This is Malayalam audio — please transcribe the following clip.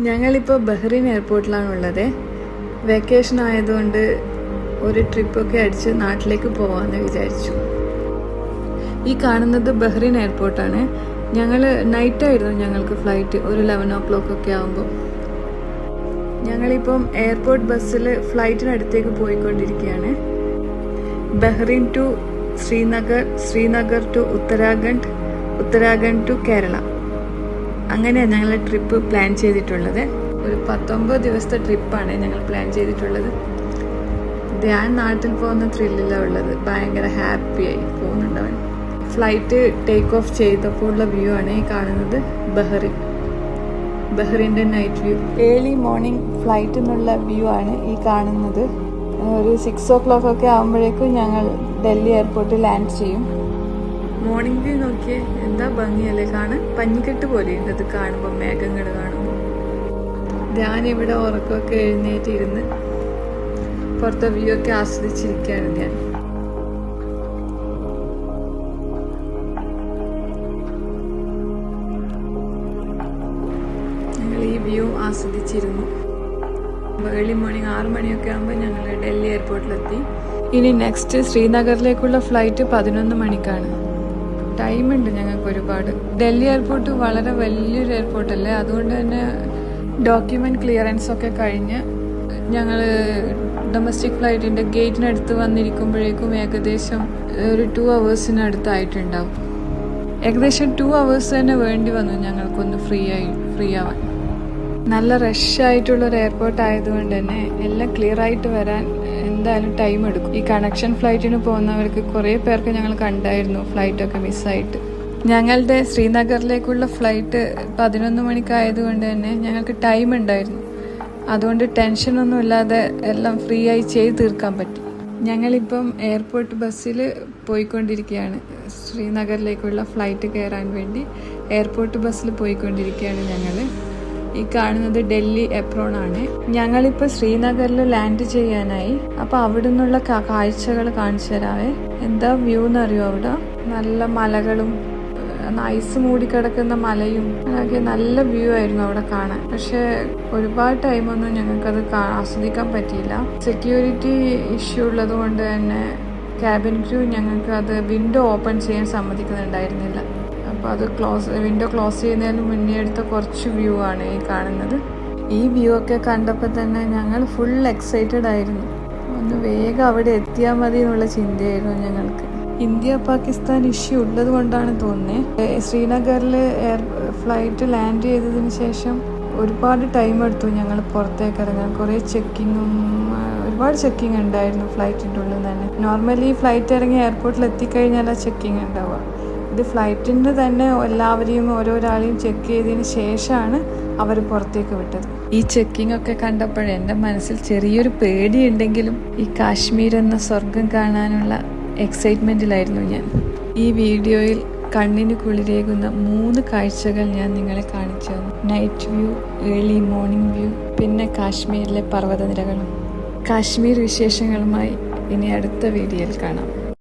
ഞങ്ങളിപ്പോൾ ബഹ്റിൻ എയർപോർട്ടിലാണ് ഉള്ളത്. വെക്കേഷൻ ആയതുകൊണ്ട് ഒരു ട്രിപ്പൊക്കെ അടിച്ച് നാട്ടിലേക്ക് പോകാമെന്ന് വിചാരിച്ചു. ഈ കാണുന്നത് ബഹ്റിൻ എയർപോർട്ടാണ്. ഞങ്ങൾ നൈറ്റായിരുന്നു ഞങ്ങൾക്ക് ഫ്ലൈറ്റ് ഒരു ലെവൻ ഓ ക്ലോക്ക് ഒക്കെ ആകുമ്പോൾ ഞങ്ങളിപ്പം എയർപോർട്ട് ബസ്സിൽ ഫ്ലൈറ്റിനടുത്തേക്ക് പോയിക്കൊണ്ടിരിക്കുകയാണ് Bahrain to Srinagar Srinagar to Uttarakhand Uttarakhand to Kerala. അങ്ങനെയാണ് ഞങ്ങൾ ട്രിപ്പ് പ്ലാൻ ചെയ്തിട്ടുള്ളത്. ഒരു പത്തൊമ്പത് ദിവസത്തെ ട്രിപ്പാണ് ഞങ്ങൾ പ്ലാൻ ചെയ്തിട്ടുള്ളത്. ധ്യാൻ നാട്ടിൽ പോകുന്ന ത്രില്ലിലാണ് ഉള്ളത്. ഭയങ്കര ഹാപ്പിയായി പോകുന്നുണ്ടവൻ. ഫ്ലൈറ്റ് ടേക്ക് ഓഫ് ചെയ്തപ്പോൾ ഉള്ള വ്യൂ ആണ് ഈ കാണുന്നത് Bahrain. ബഹ്റിന്റെ night view early morning flight നിന്നുള്ള വ്യൂ ആണ് ഈ കാണുന്നത്. ഒരു സിക്സ് ഓ ക്ലോക്ക് ഒക്കെ ആകുമ്പോഴേക്കും ഞങ്ങൾ ഡൽഹി എയർപോർട്ടിൽ ലാൻഡ് ചെയ്യും. മോർണിംഗ് വ്യൂ നോക്കിയേ. എന്താ ഭംഗിയല്ലേ കാണാൻ? പഞ്ഞിക്കെട്ട് പോലെയുണ്ട് അത് കാണുമ്പോൾ മേഘങ്ങൾ കാണുമ്പോൾ ഞാനിവിടെ ഉറക്കമൊക്കെ എഴുന്നേറ്റിരുന്ന് പുറത്തെ വ്യൂ ഒക്കെ ആസ്വദിച്ചിരിക്കുകയാണ് ഞാൻ. ഞങ്ങൾ ഈ വ്യൂ ആസ്വദിച്ചിരുന്നു. ഏർലി മോർണിംഗ് ആറ് മണിയൊക്കെ ആകുമ്പോൾ ഞങ്ങൾ ഡൽഹി എയർപോർട്ടിലെത്തി ഇനി നെക്സ്റ്റ് ശ്രീനഗറിലേക്കുള്ള ഫ്ലൈറ്റ് പതിനൊന്ന് മണിക്കാണ്. ടൈമുണ്ട് ഞങ്ങൾക്ക് ഒരുപാട്. ഡൽഹി എയർപോർട്ട് വളരെ വലിയൊരു എയർപോർട്ടല്ലേ അതുകൊണ്ട് തന്നെ ഡോക്യുമെന്റ് ക്ലിയറൻസ് ഒക്കെ കഴിഞ്ഞ് ഞങ്ങൾ ഡൊമസ്റ്റിക് ഫ്ലൈറ്റിന്റെ ഗേറ്റിനടുത്ത് വന്നിരിക്കുമ്പോഴേക്കും ഏകദേശം ഒരു ടു അവേഴ്സിനടുത്തായിട്ടുണ്ടാവും ഏകദേശം ടു അവേഴ്സ് തന്നെ വേണ്ടി വന്നു ഞങ്ങൾക്കൊന്ന് ഫ്രീ ആയി ഫ്രീ ആവാൻ. നല്ല റഷ് ആയിട്ടുള്ള ഒരു എയർപോർട്ട് ആയതുകൊണ്ട് തന്നെ എല്ലാം ക്ലിയർ ആയിട്ട് വരാൻ എന്തായാലും ടൈം എടുക്കും. ഈ കണക്ഷൻ ഫ്ലൈറ്റിന് പോകുന്നവർക്ക് കുറേ പേർക്ക് ഞങ്ങൾ കണ്ടായിരുന്നു. ഫ്ലൈറ്റൊക്കെ മിസ്സായിട്ട് ഞങ്ങളുടെ ശ്രീനഗറിലേക്കുള്ള ഫ്ലൈറ്റ് പതിനൊന്ന് മണിക്കായതുകൊണ്ട് തന്നെ ഞങ്ങൾക്ക് ടൈം ഉണ്ടായിരുന്നു. അതുകൊണ്ട് ടെൻഷനൊന്നും ഇല്ലാതെ എല്ലാം ഫ്രീ ആയി ചെയ്ത് തീർക്കാൻ പറ്റി. ഞങ്ങളിപ്പം എയർപോർട്ട് ബസ്സിൽ പോയിക്കൊണ്ടിരിക്കുകയാണ്. ശ്രീനഗറിലേക്കുള്ള ഫ്ലൈറ്റ് കയറാൻ വേണ്ടി എയർപോർട്ട് ബസ്സിൽ പോയിക്കൊണ്ടിരിക്കുകയാണ് ഞങ്ങൾ ഈ കാണുന്നത് ഡൽഹി എപ്രോൺ ആണ്. ഞങ്ങളിപ്പോൾ ശ്രീനഗറിൽ ലാൻഡ് ചെയ്യാനായി. അപ്പോൾ അവിടെ നിന്നുള്ള കാഴ്ചകൾ കാണിച്ചു തരാവേ. എന്താ വ്യൂ എന്നറിയോ അവിടെ? നല്ല മലകളും ഐസ് മൂടിക്കിടക്കുന്ന മലയും അങ്ങനെയൊക്കെ നല്ല വ്യൂ ആയിരുന്നു അവിടെ കാണാൻ. പക്ഷെ ഒരുപാട് ടൈമൊന്നും ഞങ്ങൾക്കത് ആസ്വദിക്കാൻ പറ്റിയില്ല. സെക്യൂരിറ്റി ഇഷ്യൂ ഉള്ളത് കൊണ്ട് തന്നെ ക്യാബിൻ ക്രൂ ഞങ്ങൾക്ക് അത് വിൻഡോ ഓപ്പൺ ചെയ്യാൻ സമ്മതിക്കുന്നുണ്ടായിരുന്നില്ല. അപ്പോൾ അത് ക്ലോസ് വിൻഡോ ക്ലോസ് ചെയ്യുന്നതിന് മുന്നേ എടുത്ത കുറച്ച് വ്യൂ ആണ് ഈ കാണുന്നത്. ഈ വ്യൂ ഒക്കെ കണ്ടപ്പോൾ തന്നെ ഞങ്ങൾ ഫുൾ എക്സൈറ്റഡ് ആയിരുന്നു. ഒന്ന് വേഗം അവിടെ എത്തിയാൽ മതി എന്നുള്ള ചിന്തയായിരുന്നു ഞങ്ങൾക്ക്. ഇന്ത്യ പാകിസ്ഥാൻ ഇഷ്യൂ ഉള്ളത് കൊണ്ടാണ് തോന്നുന്നത് ശ്രീനഗറിൽ എയർ ഫ്ലൈറ്റ് ലാൻഡ് ചെയ്തതിന് ശേഷം ഒരുപാട് ടൈം എടുത്തു ഞങ്ങൾ പുറത്തേക്ക് ഇറങ്ങാൻ. കുറേ ചെക്കിങ്ങും ഒരുപാട് ചെക്കിങ് ഉണ്ടായിരുന്നു ഫ്ലൈറ്റിന്റെ ഉള്ളിൽ തന്നെ. നോർമലി ഫ്ലൈറ്റ് ഇറങ്ങി എയർപോർട്ടിൽ എത്തിക്കഴിഞ്ഞാൽ ആ ചെക്കിങ് ഉണ്ടാവുക. ഇത് ഫ്ലൈറ്റിന്റെ തന്നെ എല്ലാവരെയും ഓരോരാളെയും ചെക്ക് ചെയ്തതിന് ശേഷമാണ് അവർ പുറത്തേക്ക് വിട്ടത്. ഈ ചെക്കിംഗ് ഒക്കെ കണ്ടപ്പോൾ എന്റെ മനസ്സിൽ ചെറിയൊരു പേടിയുണ്ടെങ്കിലും ഈ കാശ്മീർ എന്ന സ്വർഗം കാണാനുള്ള എക്സൈറ്റ്മെന്റിലായിരുന്നു ഞാൻ. ഈ വീഡിയോയിൽ കണ്ണിന് കുളിരേകുന്ന മൂന്ന് കാഴ്ചകൾ ഞാൻ നിങ്ങളെ കാണിച്ചു തന്നു. Night view early morning view പിന്നെ കാശ്മീരിലെ പർവതനിരകളും. കാശ്മീർ വിശേഷങ്ങളുമായി ഇനി അടുത്ത വീഡിയോയിൽ കാണാം.